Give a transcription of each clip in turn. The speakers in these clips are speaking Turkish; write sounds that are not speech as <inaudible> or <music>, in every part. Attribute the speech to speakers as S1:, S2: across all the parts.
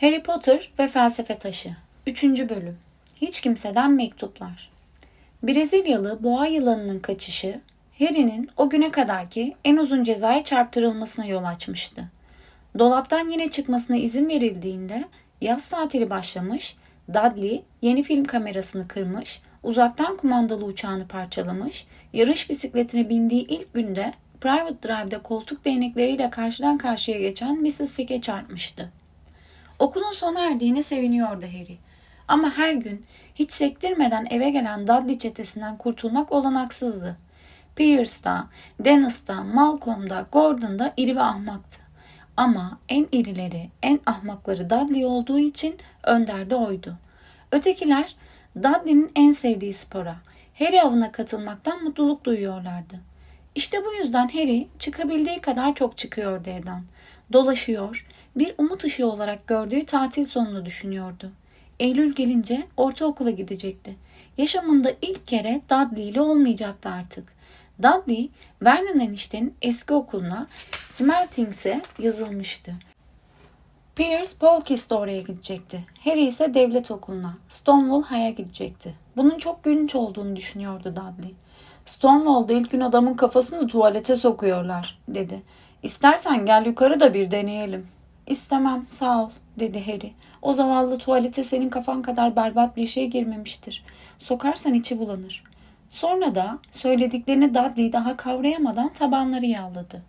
S1: Harry Potter ve Felsefe Taşı 3. Bölüm Hiç Kimseden Mektuplar Brezilyalı boğa yılanının kaçışı Harry'nin o güne kadarki en uzun cezaya çarptırılmasına yol açmıştı. Dolaptan yine çıkmasına izin verildiğinde yaz tatili başlamış, Dudley yeni film kamerasını kırmış, uzaktan kumandalı uçağını parçalamış, yarış bisikletine bindiği ilk günde Private Drive'de koltuk değnekleriyle karşıdan karşıya geçen Mrs. Fick'e çarpmıştı. Okulun sona erdiğine seviniyordu Harry. Ama her gün hiç sektirmeden eve gelen Dudley çetesinden kurtulmak olanaksızdı. Pierce'da, Dennis'ta, Malcolm'da, Gordon'da iri ve ahmaktı. Ama en irileri, en ahmakları Dudley olduğu için önderde oydu. Ötekiler Dudley'nin en sevdiği spora, Harry avına katılmaktan mutluluk duyuyorlardı. İşte bu yüzden Harry çıkabildiği kadar çok çıkıyordu evden. Dolaşıyor, bir umut ışığı olarak gördüğü tatil sonunu düşünüyordu. Eylül gelince ortaokula gidecekti. Yaşamında ilk kere Dudley ile olmayacaktı artık. Dudley, Vernon eniştenin eski okuluna Smeltings'e yazılmıştı. Pierce Polkis de oraya gidecekti. Harry ise devlet okuluna, Stonewall High'a gidecekti. Bunun çok gülünç olduğunu düşünüyordu Dudley. Stonewall'da ilk gün adamın kafasını tuvalete sokuyorlar, dedi. İstersen gel yukarı da bir deneyelim. İstemem, sağ ol, dedi Harry. O zavallı tuvalete senin kafan kadar berbat bir şey girmemiştir. Sokarsan içi bulanır. Sonra da söylediklerini Dudley daha kavrayamadan tabanları yağladı.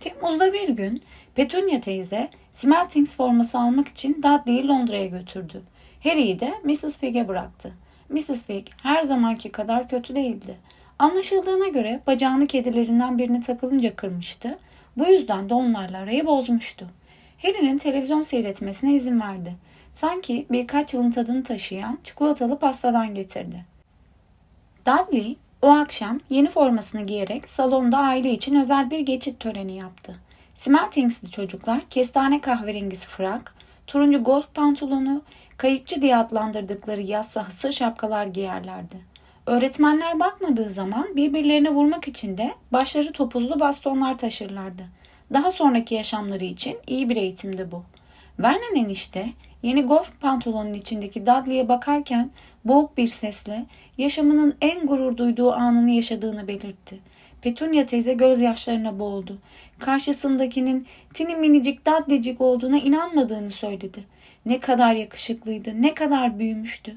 S1: Temmuz'da bir gün Petunia teyze Smeltings forması almak için Dudley'i Londra'ya götürdü. Harry'i de Mrs. Figg'e bıraktı. Mrs. Figg her zamanki kadar kötü değildi. Anlaşıldığına göre bacağını kedilerinden birini takılınca kırmıştı. Bu yüzden de onlarla arayı bozmuştu. Harry'nin televizyon seyretmesine izin verdi. Sanki birkaç yılın tadını taşıyan çikolatalı pastadan getirdi. Dudley o akşam yeni formasını giyerek salonda aile için özel bir geçit töreni yaptı. Smeltings'li çocuklar kestane kahverengisi frak, turuncu golf pantolonu, kayıkçı diye adlandırdıkları yaz sahası şapkalar giyerlerdi. Öğretmenler bakmadığı zaman birbirlerine vurmak için de başları topuzlu bastonlar taşırlardı. Daha sonraki yaşamları için iyi bir eğitimdi bu. Vernon enişte yeni golf pantolonun içindeki Dudley'e bakarken boğuk bir sesle yaşamının en gurur duyduğu anını yaşadığını belirtti. Petunia teyze gözyaşlarına boğuldu. Karşısındakinin tini minicik Dudley'cik olduğuna inanmadığını söyledi. Ne kadar yakışıklıydı, ne kadar büyümüştü.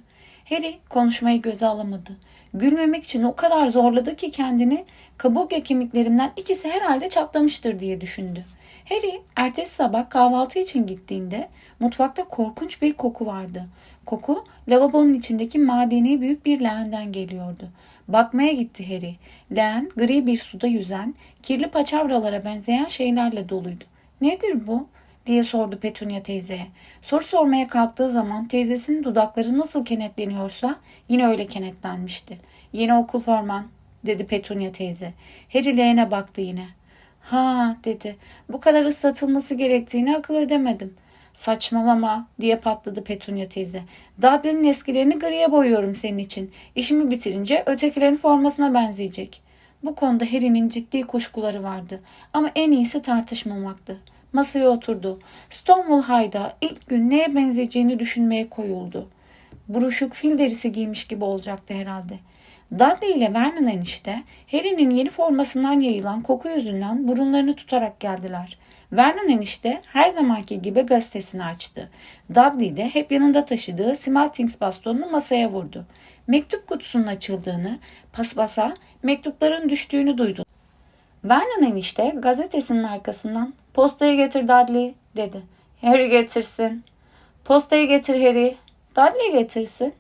S1: Harry konuşmayı göze alamadı. Gülmemek için o kadar zorladı ki kendini kaburga kemiklerimden ikisi herhalde çatlamıştır diye düşündü. Harry ertesi sabah kahvaltı için gittiğinde mutfakta korkunç bir koku vardı. Koku lavabonun içindeki madeni büyük bir leğenden geliyordu. Bakmaya gitti Harry. Leğen gri bir suda yüzen, kirli paçavralara benzeyen şeylerle doluydu. Nedir bu? Diye sordu Petunia teyzeye. Soru sormaya kalktığı zaman teyzesinin dudakları nasıl kenetleniyorsa yine öyle kenetlenmişti. Yeni okul forman dedi Petunia teyze. Harry leğene baktı yine. Ha dedi. Bu kadar ıslatılması gerektiğini akıl edemedim. Saçmalama diye patladı Petunia teyze. Dudley'nin eskilerini griye boyuyorum senin için. İşimi bitirince ötekilerin formasına benzeyecek. Bu konuda Harry'nin ciddi kuşkuları vardı. Ama en iyisi tartışmamaktı. Masaya oturdu. Stonewall High'da ilk gün neye benzeyeceğini düşünmeye koyuldu. Buruşuk fil derisi giymiş gibi olacaktı herhalde. Dudley ile Vernon enişte Harry'nin yeni formasından yayılan koku yüzünden burunlarını tutarak geldiler. Vernon enişte her zamanki gibi gazetesini açtı. Dudley de hep yanında taşıdığı Smeltings bastonunu masaya vurdu. Mektup kutusunun açıldığını, paspasa mektupların düştüğünü duydu. Vernon enişte gazetesinin arkasından postayı getir Dudley dedi. Harry getirsin. Postayı getir Harry. Dudley getirsin.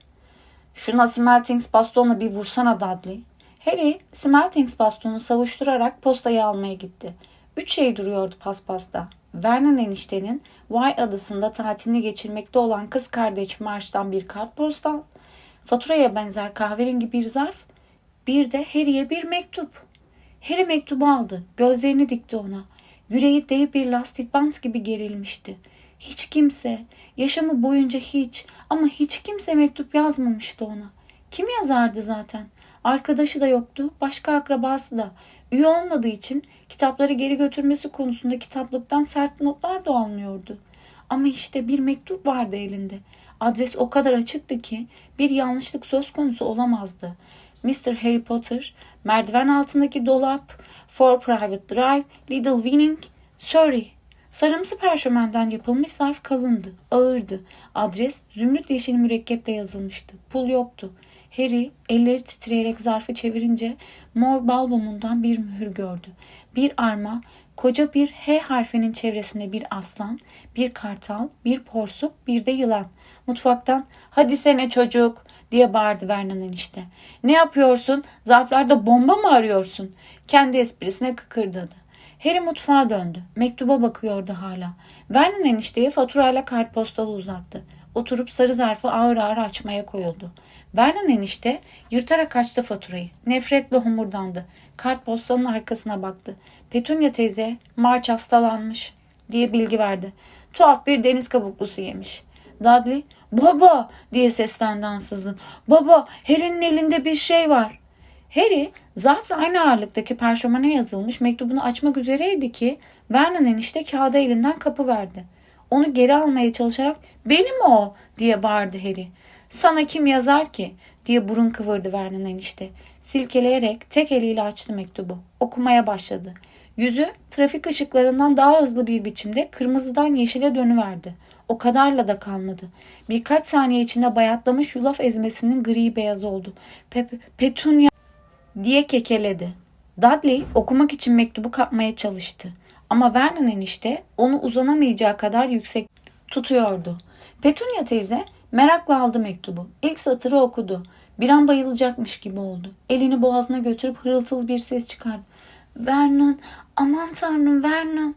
S1: Şuna Smeltings bastonla bir vursana Dudley. Harry Smeltings bastonu savuşturarak postayı almaya gitti. Üç şey duruyordu paspasta. Vernon eniştenin Y adasında tatilini geçirmekte olan kız kardeş Marş'tan bir kartpostal, faturaya benzer kahverengi bir zarf, bir de Harry'e bir mektup. Harry mektubu aldı. Gözlerini dikti ona. Yüreği dev bir lastik bant gibi gerilmişti. Hiç kimse, yaşamı boyunca hiç ama hiç kimse mektup yazmamıştı ona. Kim yazardı zaten? Arkadaşı da yoktu, başka akrabası da. Üye olmadığı için kitapları geri götürmesi konusunda kitaplıktan sert notlar da almıyordu. Ama işte bir mektup vardı elinde. Adres o kadar açıktı ki bir yanlışlık söz konusu olamazdı. Mr. Harry Potter, merdiven altındaki dolap, For Private Drive, Little Winning, Surrey. Sarımsı perşömenden yapılmış zarf kalındı, ağırdı. Adres zümrüt yeşil mürekkeple yazılmıştı. Pul yoktu. Harry elleri titreyerek zarfı çevirince mor balmumundan bir mühür gördü. Bir arma, koca bir H harfinin çevresinde bir aslan, bir kartal, bir porsuk, bir de yılan. Mutfaktan hadi sene çocuk diye bağırdı Vernon enişte. Ne yapıyorsun? Zarflarda bomba mı arıyorsun? Kendi esprisine kıkırdadı. Harry mutfağa döndü. Mektuba bakıyordu hala. Vernon enişteye faturayla kartpostalı uzattı. Oturup sarı zarfı ağır ağır açmaya koyuldu. Vernon enişte yırtarak açtı faturayı. Nefretle homurdandı. Kartpostalın arkasına baktı. Petunia teyze March hastalanmış diye bilgi verdi. Tuhaf bir deniz kabuklusu yemiş. Dudley baba diye seslendi ansızın. Baba Harry'nin elinde bir şey var. Harry zarfla aynı ağırlıktaki perşomene yazılmış mektubunu açmak üzereydi ki Vernon enişte kağıdı elinden kapı verdi. Onu geri almaya çalışarak benim o diye bağırdı Harry. Sana kim yazar ki diye burun kıvırdı Vernon enişte. Silkeleyerek tek eliyle açtı mektubu. Okumaya başladı. Yüzü trafik ışıklarından daha hızlı bir biçimde kırmızıdan yeşile dönüverdi. O kadarla da kalmadı. Birkaç saniye içinde bayatlamış yulaf ezmesinin gri beyaz oldu. Pe Petunia diye kekeledi. Dudley okumak için mektubu kapmaya çalıştı. Ama Vernon enişte onu uzanamayacağı kadar yüksek tutuyordu. Petunia teyze merakla aldı mektubu. İlk satırı okudu. Bir an bayılacakmış gibi oldu. Elini boğazına götürüp hırıltılı bir ses çıkardı. Vernon, aman tanrım Vernon.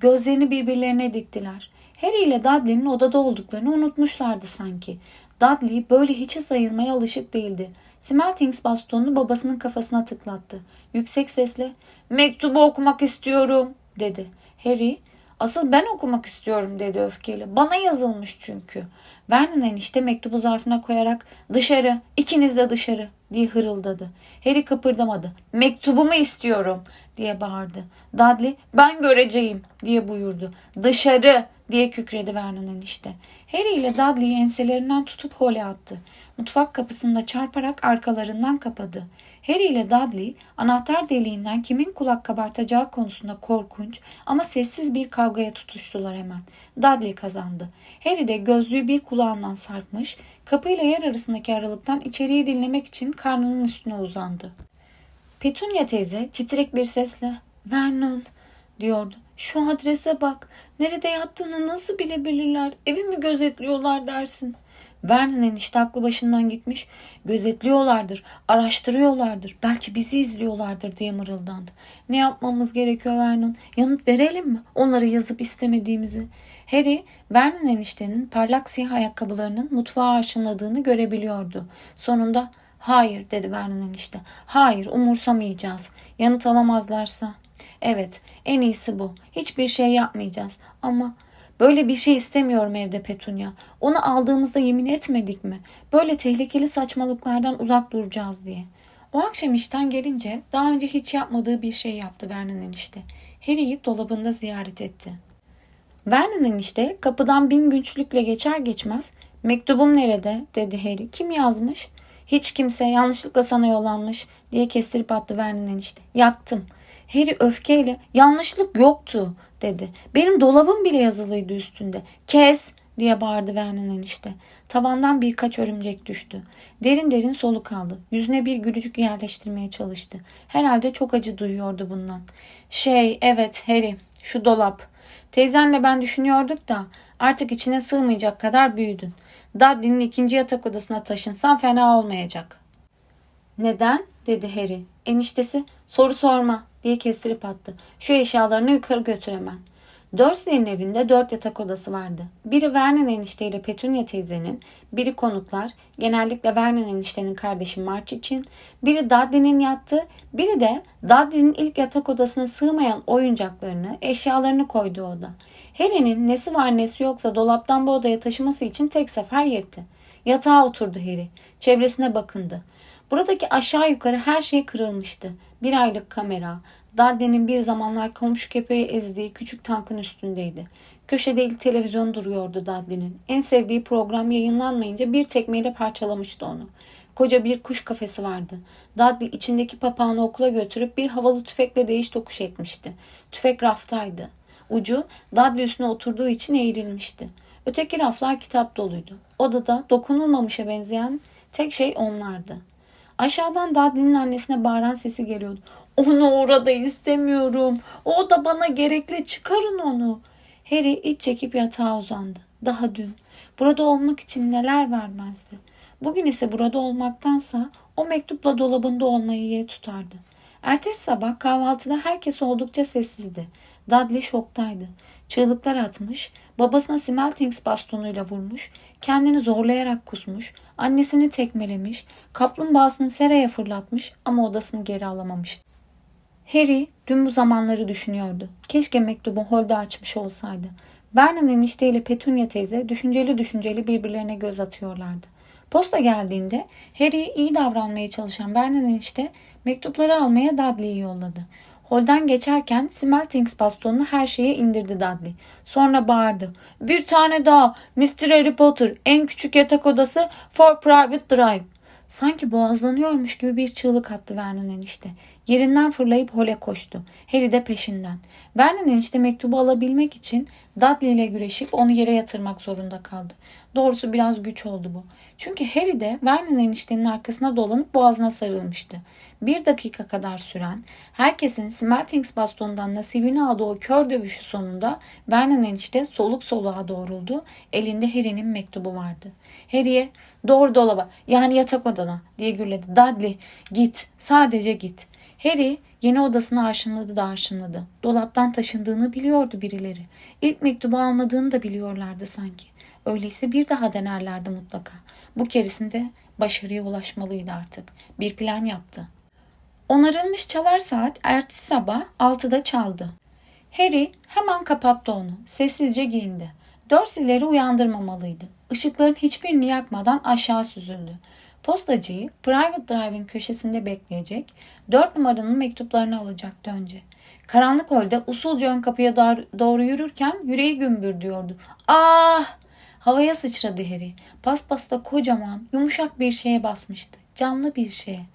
S1: Gözlerini birbirlerine diktiler. Harry ile Dudley'nin odada olduklarını unutmuşlardı sanki. Dudley böyle hiçe sayılmaya alışık değildi. Smeltings bastonunu babasının kafasına tıklattı. Yüksek sesle "Mektubu okumak istiyorum." dedi. Harry Asıl ben okumak istiyorum dedi öfkeyle. Bana yazılmış çünkü. Vernon enişte mektubu zarfına koyarak dışarı, ikiniz de dışarı diye hırıldadı. Harry kıpırdamadı. Mektubumu istiyorum diye bağırdı. Dudley ben göreceğim diye buyurdu. Dışarı diye kükredi Vernon enişte. Harry ile Dudley'i enselerinden tutup hole attı. Mutfak kapısında çarparak arkalarından kapadı. Harry ile Dudley anahtar deliğinden kimin kulak kabartacağı konusunda korkunç ama sessiz bir kavgaya tutuştular hemen. Dudley kazandı. Harry de gözlüğü bir kulağından sarkmış, kapıyla yer arasındaki aralıktan içeriği dinlemek için karnının üstüne uzandı. Petunia teyze titrek bir sesle Vernon diyordu. Şu adrese bak. Nerede yattığını nasıl bilebilirler? Evimi gözetliyorlar dersin. Vernon enişte aklı başından gitmiş. Gözetliyorlardır, araştırıyorlardır. Belki bizi izliyorlardır diye mırıldandı. Ne yapmamız gerekiyor Vernon? Yanıt verelim mi? Onlara yazıp istemediğimizi. Harry, Vernon eniştenin parlak siyah ayakkabılarının mutfağa arşınladığını görebiliyordu. Sonunda hayır dedi Vernon enişte. Hayır umursamayacağız. Yanıt alamazlarsa. Evet en iyisi bu. Hiçbir şey yapmayacağız. Ama Böyle bir şey istemiyorum evde Petunia. Onu aldığımızda yemin etmedik mi? Böyle tehlikeli saçmalıklardan uzak duracağız diye. O akşam işten gelince daha önce hiç yapmadığı bir şey yaptı Vernon enişte. Harry'i dolabında ziyaret etti. Vernon enişte kapıdan bin güçlükle geçer geçmez mektubum nerede dedi Harry. Kim yazmış? Hiç kimse yanlışlıkla sana yollanmış diye kestirip attı Vernon enişte. Yaktım. Harry öfkeyle yanlışlık yoktu dedi. Benim dolabım bile yazılıydı üstünde. Kes diye bağırdı Vernon enişte. Tavandan birkaç örümcek düştü. Derin derin soluk aldı. Yüzüne bir gülücük yerleştirmeye çalıştı. Herhalde çok acı duyuyordu bundan. Şey evet Harry şu dolap. Teyzenle ben düşünüyorduk da artık içine sığmayacak kadar büyüdün. Dudley'nin ikinci yatak odasına taşınsan fena olmayacak. Neden? Dedi Harry. Eniştesi soru sorma diye kestirip attı. Şu eşyalarını yukarı götür hemen. Dursley'in evinde dört yatak odası vardı. Biri Vernon enişteyle Petunia teyzenin, biri konuklar, genellikle Vernon eniştenin kardeşi March için, biri Dudley'nin yattığı, biri de Dudley'nin ilk yatak odasına sığmayan oyuncaklarını, eşyalarını koyduğu oda. Harry'nin nesi var nesi yoksa dolaptan bu odaya taşıması için tek sefer yetti. Yatağa oturdu Harry. Çevresine bakındı. Buradaki aşağı yukarı her şey kırılmıştı. Bir aylık kamera, Dadde'nin bir zamanlar komşu köpeği ezdiği küçük tankın üstündeydi. Köşede ilk televizyon duruyordu Dudley'nin. En sevdiği program yayınlanmayınca bir tekmeyle parçalamıştı onu. Koca bir kuş kafesi vardı. Dudley içindeki papağanı okula götürüp bir havalı tüfekle değiş tokuş etmişti. Tüfek raftaydı. Ucu Dudley üstüne oturduğu için eğrilmişti. Öteki raflar kitap doluydu. Odada dokunulmamışa benzeyen tek şey onlardı. Aşağıdan Dudley'nin annesine bağıran sesi geliyordu. Onu orada istemiyorum. O da bana gerekli çıkarın onu. Harry iç çekip yatağa uzandı. Daha dün. Burada olmak için neler vermezdi. Bugün ise burada olmaktansa o mektupla dolabında olmayı ye tutardı. Ertesi sabah kahvaltıda herkes oldukça sessizdi. Dudley şoktaydı. Çığlıklar atmış, babasına Smeltings bastonuyla vurmuş, kendini zorlayarak kusmuş, annesini tekmelemiş, kaplumbağasını seraya fırlatmış ama odasını geri alamamıştı. Harry dün bu zamanları düşünüyordu. Keşke mektubu holde açmış olsaydı. Vernon enişteyle Petunia teyze düşünceli düşünceli birbirlerine göz atıyorlardı. Posta geldiğinde Harry'e iyi davranmaya çalışan Vernon enişte mektupları almaya Dudley'i yolladı. Holden geçerken Smeltings bastonunu her şeye indirdi Dudley. Sonra bağırdı. Bir tane daha Mr. Harry Potter en küçük yatak odası for private drive. Sanki boğazlanıyormuş gibi bir çığlık attı Vernon enişte. Yerinden fırlayıp hole koştu. Harry de peşinden. Vernon enişte mektubu alabilmek için Dudley ile güreşip onu yere yatırmak zorunda kaldı. Doğrusu biraz güç oldu bu. Çünkü Harry de Vernon eniştenin arkasına dolanıp boğazına sarılmıştı. Bir dakika kadar süren, herkesin Smeltings bastonundan nasibini aldığı o kör dövüşü sonunda Vernon enişte soluk soluğa doğruldu. Elinde Harry'nin mektubu vardı. Harry'e doğru dolaba yani yatak odana diye gürledi. Dudley git sadece git. Harry yeni odasını arşınladı da arşınladı. Dolaptan taşındığını biliyordu birileri. İlk mektubu almadığını da biliyorlardı sanki. Öyleyse bir daha denerlerdi mutlaka. Bu keresinde başarıya ulaşmalıydı artık. Bir plan yaptı. Onarılmış çalar saat ertesi sabah 6'da çaldı. Harry hemen kapattı onu. Sessizce giyindi. Dursley'leri uyandırmamalıydı. Işıkların hiçbirini yakmadan aşağı süzüldü. Postacıyı Private Drive'in köşesinde bekleyecek, dört numaranın mektuplarını alacaktı önce. Karanlık holde usulca ön kapıya doğru yürürken yüreği gümbür diyordu. Ah! Havaya sıçradı Harry. Paspasta kocaman, yumuşak bir şeye basmıştı. Canlı bir şeye.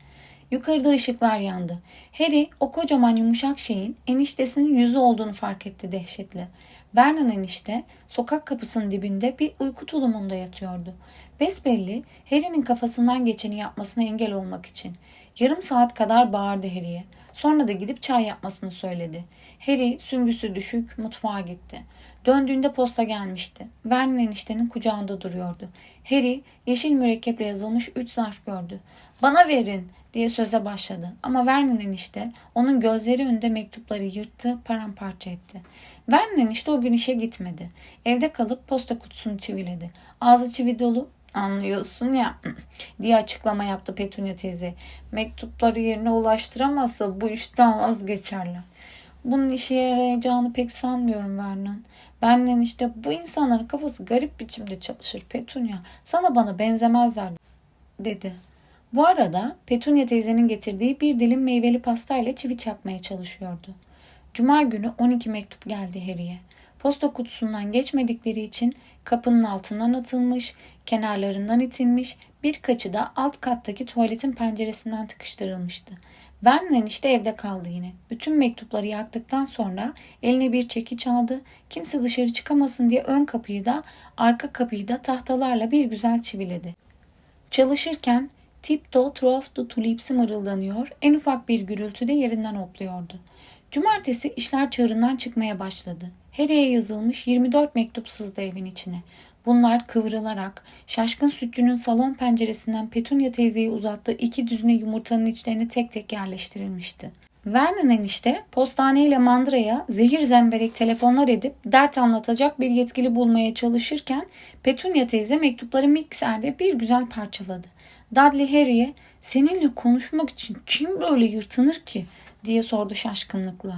S1: Yukarıda ışıklar yandı. Harry o kocaman yumuşak şeyin eniştesinin yüzü olduğunu fark etti dehşetle. Vernon enişte sokak kapısının dibinde bir uyku tulumunda yatıyordu. Besbelli Harry'nin kafasından geçeni yapmasına engel olmak için. Yarım saat kadar bağırdı Harry'e. Sonra da gidip çay yapmasını söyledi. Harry süngüsü düşük mutfağa gitti. Döndüğünde posta gelmişti. Vernon eniştenin kucağında duruyordu. Harry yeşil mürekkeple yazılmış üç zarf gördü. Bana verin diye söze başladı. Ama Vernon enişte onun gözleri önünde mektupları yırttı, paramparça etti. Vernon enişte o gün işe gitmedi. Evde kalıp posta kutusunu çiviledi. Ağzı çivi dolu, anlıyorsun ya <clears throat> diye açıklama yaptı Petunia teyze. Mektupları yerine ulaştıramazsa bu işten vazgeçerler. Bunun işe yarayacağını pek sanmıyorum Vernon. Benden işte bu insanların kafası garip biçimde çalışır Petunia. Sana bana benzemezler dedi. Bu arada Petunia teyzenin getirdiği bir dilim meyveli pastayla çivi çakmaya çalışıyordu. Cuma günü 12 mektup geldi Harry'e. Posta kutusundan geçmedikleri için kapının altından atılmış, kenarlarından itilmiş, birkaçı da alt kattaki tuvaletin penceresinden tıkıştırılmıştı. Vernon enişte evde kaldı yine. Bütün mektupları yaktıktan sonra eline bir çekiç aldı. Kimse dışarı çıkamasın diye ön kapıyı da arka kapıyı da tahtalarla bir güzel çiviledi. Çalışırken Tiptoe Trough the Tulips'i mırıldanıyor, en ufak bir gürültüde yerinden hopluyordu. Cumartesi işler çığırından çıkmaya başladı. Harry'e yazılmış 24 mektup sızdı evin içine. Bunlar kıvrılarak şaşkın sütçünün salon penceresinden Petunia teyzeyi uzattığı iki düzine yumurtanın içlerine tek tek yerleştirilmişti. Vernon enişte postane ile mandıraya zehir zemberek telefonlar edip dert anlatacak bir yetkili bulmaya çalışırken Petunia teyze mektupları mikserde bir güzel parçaladı. Dudley Harry'e seninle konuşmak için kim böyle yırtınır ki diye sordu şaşkınlıkla.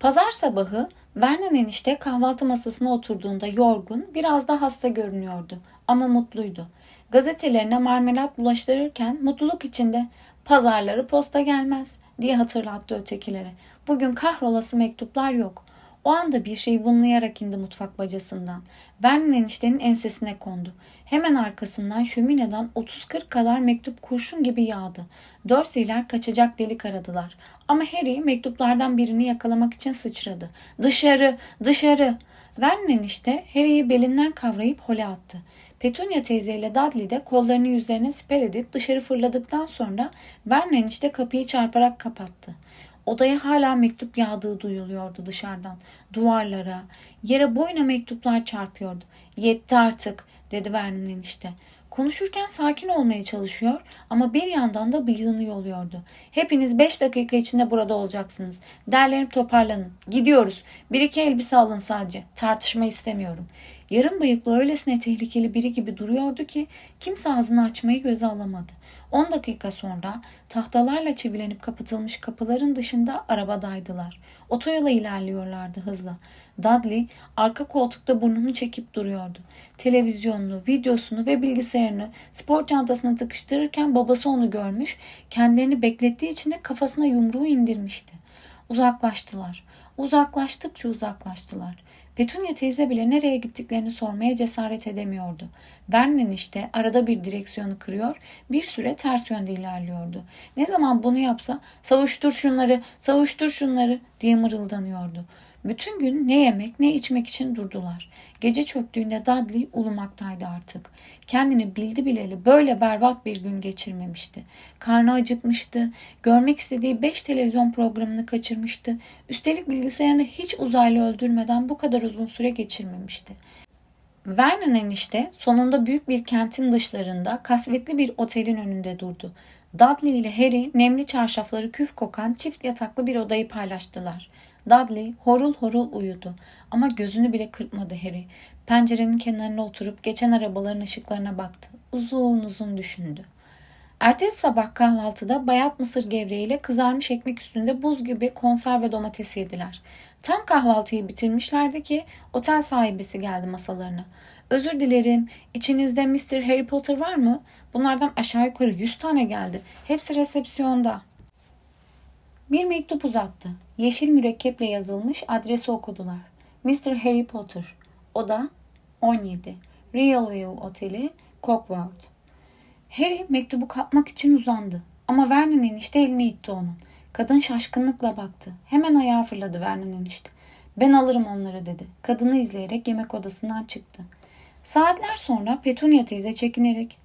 S1: Pazar sabahı Vernon enişte kahvaltı masasına oturduğunda yorgun, biraz da hasta görünüyordu ama mutluydu. Gazetelerine marmelat bulaştırırken mutluluk içinde pazarları posta gelmez diye hatırlattı ötekilere. Bugün kahrolası mektuplar yok. O anda bir şey vınlayarak indi mutfak bacasından. Vernon eniştenin ensesine kondu. Hemen arkasından şömineden 30-40 kadar mektup kurşun gibi yağdı. Dorsey'ler kaçacak delik aradılar. Ama Harry mektuplardan birini yakalamak için sıçradı. Dışarı, dışarı. Vernon enişte Harry'i belinden kavrayıp hole attı. Petunia teyzeyle Dudley de kollarını yüzlerine siper edip dışarı fırladıktan sonra Vernon enişte kapıyı çarparak kapattı. Odaya hala mektup yağdığı duyuluyordu dışarıdan. Duvarlara, yere boyuna mektuplar çarpıyordu. Yetti artık dedi Vernon enişte. Konuşurken sakin olmaya çalışıyor ama bir yandan da bıyığını yoluyordu. Hepiniz beş dakika içinde burada olacaksınız. Derlenip toparlanın. Gidiyoruz. Bir iki elbise alın sadece. Tartışma istemiyorum. Yarım bıyıklı öylesine tehlikeli biri gibi duruyordu ki kimse ağzını açmayı göze alamadı. 10 dakika sonra tahtalarla çivilenip kapatılmış kapıların dışında arabadaydılar. Otoyola ilerliyorlardı hızla. Dudley arka koltukta burnunu çekip duruyordu. Televizyonunu, videosunu ve bilgisayarını spor çantasına tıkıştırırken babası onu görmüş, kendilerini beklettiği için de kafasına yumruğu indirmişti. Uzaklaştılar. Uzaklaştıkça uzaklaştılar. Petunia teyze bile nereye gittiklerini sormaya cesaret edemiyordu. Vernon işte arada bir direksiyonu kırıyor, bir süre ters yönde ilerliyordu. Ne zaman bunu yapsa savuştur şunları, savuştur şunları diye mırıldanıyordu. Bütün gün ne yemek ne içmek için durdular. Gece çöktüğünde Dudley ulumaktaydı artık. Kendini bildi bileli böyle berbat bir gün geçirmemişti. Karnı acıkmıştı. Görmek istediği beş televizyon programını kaçırmıştı. Üstelik bilgisayarını hiç uzaylı öldürmeden bu kadar uzun süre geçirmemişti. Vernon enişte sonunda büyük bir kentin dışlarında kasvetli bir otelin önünde durdu. Dudley ile Harry nemli çarşafları küf kokan çift yataklı bir odayı paylaştılar. Dudley horul horul uyudu ama gözünü bile kırpmadı Harry. Pencerenin kenarına oturup geçen arabaların ışıklarına baktı. Uzun uzun düşündü. Ertesi sabah kahvaltıda bayat mısır gevreğiyle kızarmış ekmek üstünde buz gibi konserve domates yediler. Tam kahvaltıyı bitirmişlerdi ki otel sahibesi geldi masalarına. Özür dilerim, içinizde Mr. Harry Potter var mı? Bunlardan aşağı yukarı yüz tane geldi. Hepsi resepsiyonda. Bir mektup uzattı. Yeşil mürekkeple yazılmış adresi okudular. Mr. Harry Potter. Oda 17. Real View Oteli, Cockworth. Harry mektubu kapmak için uzandı. Ama Vernon enişte elini itti onun. Kadın şaşkınlıkla baktı. Hemen ayağa fırladı Vernon enişte. Ben alırım onları dedi. Kadını izleyerek yemek odasından çıktı. Saatler sonra Petunia teyze çekinerek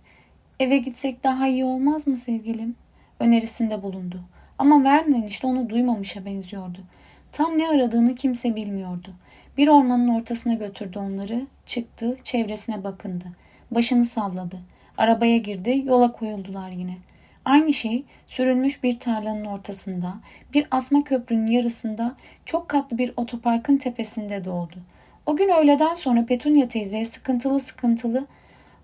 S1: eve gitsek daha iyi olmaz mı sevgilim? Önerisinde bulundu. Ama Vernon işte onu duymamışa benziyordu. Tam ne aradığını kimse bilmiyordu. Bir ormanın ortasına götürdü onları, çıktı, çevresine bakındı. Başını salladı. Arabaya girdi, yola koyuldular yine. Aynı şey sürülmüş bir tarlanın ortasında, bir asma köprünün yarısında, çok katlı bir otoparkın tepesinde de oldu. O gün öğleden sonra Petunia teyzeye sıkıntılı sıkıntılı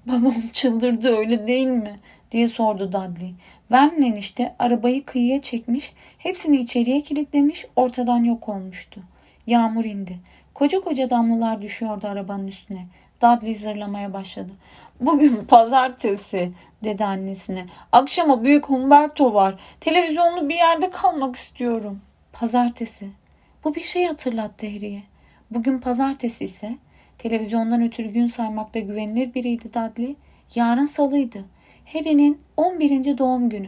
S1: ''Babam çıldırdı öyle değil mi?'' diye sordu Dudley. Vernon enişte arabayı kıyıya çekmiş, hepsini içeriye kilitlemiş, ortadan yok olmuştu. Yağmur indi. Koca koca damlalar düşüyordu arabanın üstüne. Dudley zırlamaya başladı. Bugün <laughs> pazartesi dedi annesine. Akşama büyük Humberto var. Televizyonlu bir yerde kalmak istiyorum. Pazartesi. Bu bir şey hatırlattı Harry'e. Bugün pazartesi ise televizyondan ötürü gün saymakta güvenilir biriydi Dudley. Yarın salıydı. Harry'nin 11. doğum günü.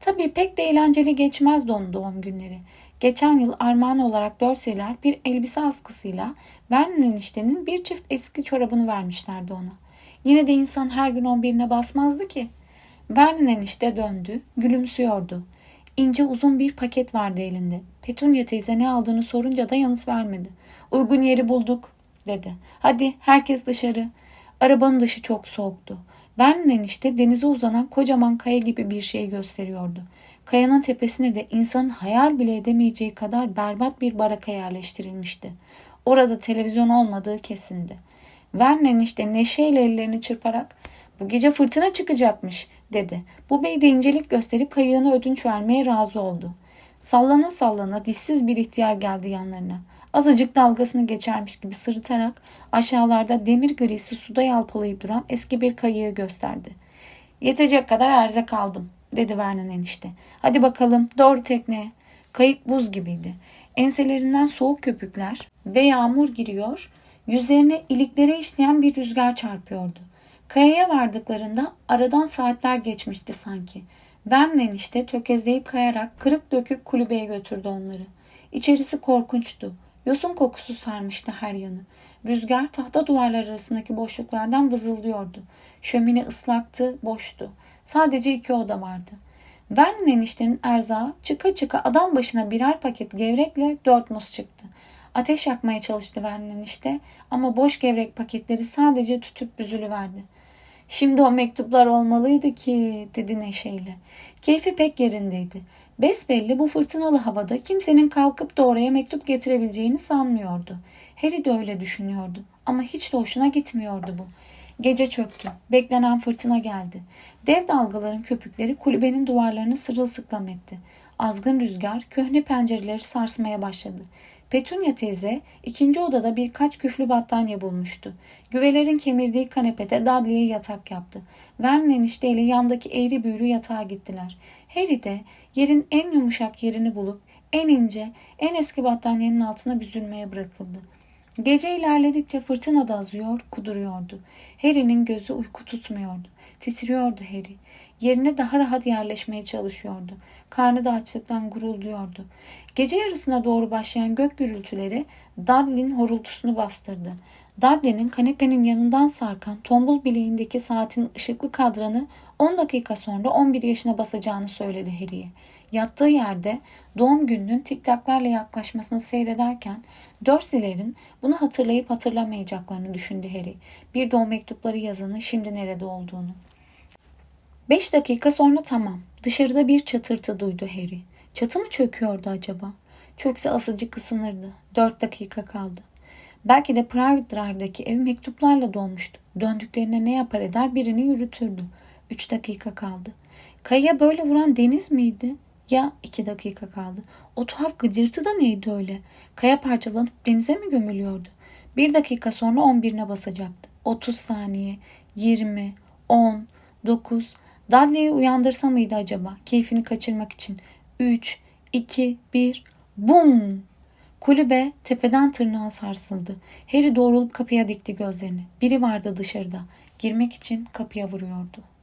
S1: Tabii pek de eğlenceli geçmezdi onun doğum günleri. Geçen yıl armağan olarak Dorsey'ler bir elbise askısıyla Vernon eniştenin bir çift eski çorabını vermişlerdi ona. Yine de insan her gün 11'ine basmazdı ki. Vernon enişte döndü, gülümsüyordu. İnce uzun bir paket vardı elinde. Petunia teyze ne aldığını sorunca da yanıt vermedi. Uygun yeri bulduk dedi. Hadi herkes dışarı. Arabanın dışı çok soğuktu. Vernon enişte denize uzanan kocaman kaya gibi bir şey gösteriyordu. Kayanın tepesine de insanın hayal bile edemeyeceği kadar berbat bir baraka yerleştirilmişti. Orada televizyon olmadığı kesindi. Vernon enişte neşeyle ellerini çırparak bu gece fırtına çıkacakmış dedi. Bu bey de incelik gösterip kayığını ödünç vermeye razı oldu. Sallana sallana dişsiz bir ihtiyar geldi yanlarına. Azıcık dalgasını geçermiş gibi sırıtarak aşağılarda demir grisi suda yalpalayıp duran eski bir kayığı gösterdi. Yetecek kadar erzak aldım dedi Vernon enişte. Hadi bakalım doğru tekneye. Kayık buz gibiydi. Enselerinden soğuk köpükler ve yağmur giriyor, yüzlerine iliklere işleyen bir rüzgar çarpıyordu. Kayaya vardıklarında aradan saatler geçmişti sanki. Vern enişte tökezleyip kayarak kırık dökük kulübeye götürdü onları. İçerisi korkunçtu. Yosun kokusu sarmıştı her yanı. Rüzgar tahta duvarlar arasındaki boşluklardan vızıldıyordu. Şömine ıslaktı, boştu. Sadece iki oda vardı. Vernon eniştenin erzağı çıka çıka adam başına birer paket gevrekle dört muz çıktı. Ateş yakmaya çalıştı Vernon enişte ama boş gevrek paketleri sadece tütüp büzülüverdi. Şimdi o mektuplar olmalıydı ki dedi neşeyle. Keyfi pek yerindeydi. Besbelli bu fırtınalı havada kimsenin kalkıp da oraya mektup getirebileceğini sanmıyordu. Harry de öyle düşünüyordu ama hiç de hoşuna gitmiyordu bu. Gece çöktü. Beklenen fırtına geldi. Dev dalgaların köpükleri kulübenin duvarlarını sırılsıklam etti. Azgın rüzgar köhne pencereleri sarsmaya başladı. Petunia teyze ikinci odada birkaç küflü battaniye bulmuştu. Güvelerin kemirdiği kanepede Dudley'e yatak yaptı. Vernon enişteyle yandaki eğri büğrü yatağa gittiler. Harry de yerin en yumuşak yerini bulup en ince, en eski battaniyenin altına büzülmeye bırakıldı. Gece ilerledikçe fırtına da azıyor, kuduruyordu. Harry'nin gözü uyku tutmuyordu. Titriyordu Harry. Yerine daha rahat yerleşmeye çalışıyordu. Karnı da açlıktan gurulduyordu. Gece yarısına doğru başlayan gök gürültüleri Dudley'nin horultusunu bastırdı. Dudley'nin kanepenin yanından sarkan tombul bileğindeki saatin ışıklı kadranı 10 dakika sonra 11 yaşına basacağını söyledi Harry'e. Yattığı yerde doğum gününün tiktaklarla yaklaşmasını seyrederken Dursley'lerin bunu hatırlayıp hatırlamayacaklarını düşündü Harry. Bir de o mektupları yazanın şimdi nerede olduğunu. Beş dakika sonra tamam. Dışarıda bir çatırtı duydu Harry. Çatı mı çöküyordu acaba? Çökse azıcık ısınırdı. Dört dakika kaldı. Belki de Private Drive'daki ev mektuplarla dolmuştu. Döndüklerine ne yapar eder birini yürütürdü. Üç dakika kaldı. Kayaya böyle vuran deniz miydi? Ya iki dakika kaldı. O tuhaf gıcırtı da neydi öyle? Kaya parçalanıp denize mi gömülüyordu? Bir dakika sonra on birine basacaktı. Otuz saniye, yirmi, on, dokuz. Dudley'i uyandırsa mıydı acaba? Keyfini kaçırmak için. Üç, iki, bir, bum! Kulübe tepeden tırnağa sarsıldı. Harry doğrulup kapıya dikti gözlerini. Biri vardı dışarıda. Girmek için kapıya vuruyordu.